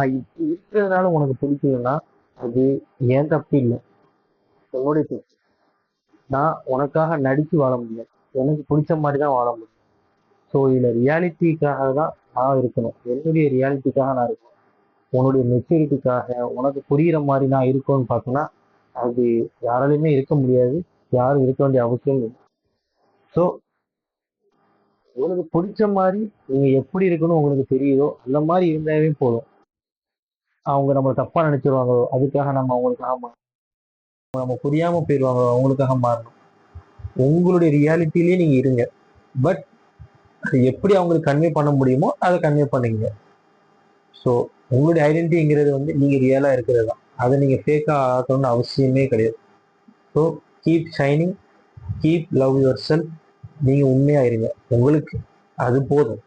நான் இப்படி இருக்கிறதுனால உனக்கு பிடிக்கலன்னா அது ஏன் தப்பு இல்லை. உன்னுடைய தப்பு. நான் உனக்காக நடித்து வாழ முடியும். எனக்கு பிடிச்ச மாதிரி தான் வாழ முடியும். ஸோ இதில் ரியாலிட்டிக்காக தான் நான் இருக்கணும். என்னுடைய ரியாலிட்டிக்காக நான் இருக்கணும். உன்னுடைய மெச்சூரிட்டிக்காக உனக்கு புரிகிற மாதிரி நான் இருக்கோன்னு பார்த்தோன்னா அது யாராலையுமே இருக்க முடியாது. யாரும் இருக்க வேண்டிய அவசியம் இல்லை. ஸோ உங்களுக்கு பிடிச்ச மாதிரி நீங்கள் எப்படி இருக்கணும் உங்களுக்கு தெரியுதோ அந்த மாதிரி இருந்தாவே போதும். அவங்க நம்ம தப்பாக நினச்சிருவாங்களோ அதுக்காக நம்ம அவங்களுக்காக மாறணும் நம்ம புரியாமல் போயிடுவாங்களோ அவங்களுக்காக மாறணும். உங்களுடைய ரியாலிட்டிலேயே நீங்கள் இருங்க. பட் அது எப்படி அவங்களுக்கு கன்வே பண்ண முடியுமோ அதை கன்வே பண்ணுங்க. ஸோ உங்களுடைய ஐடென்டிட்டிங்கிறது வந்து நீங்கள் ரியலாக இருக்கிறது தான். அதை நீங்கள் ஃபேக்காக ஆக்கணும்னு அவசியமே கிடையாது. So keep shining keep love yourself நீங்கள் உண்மையாக இருங்க. உங்களுக்கு அது போதும்.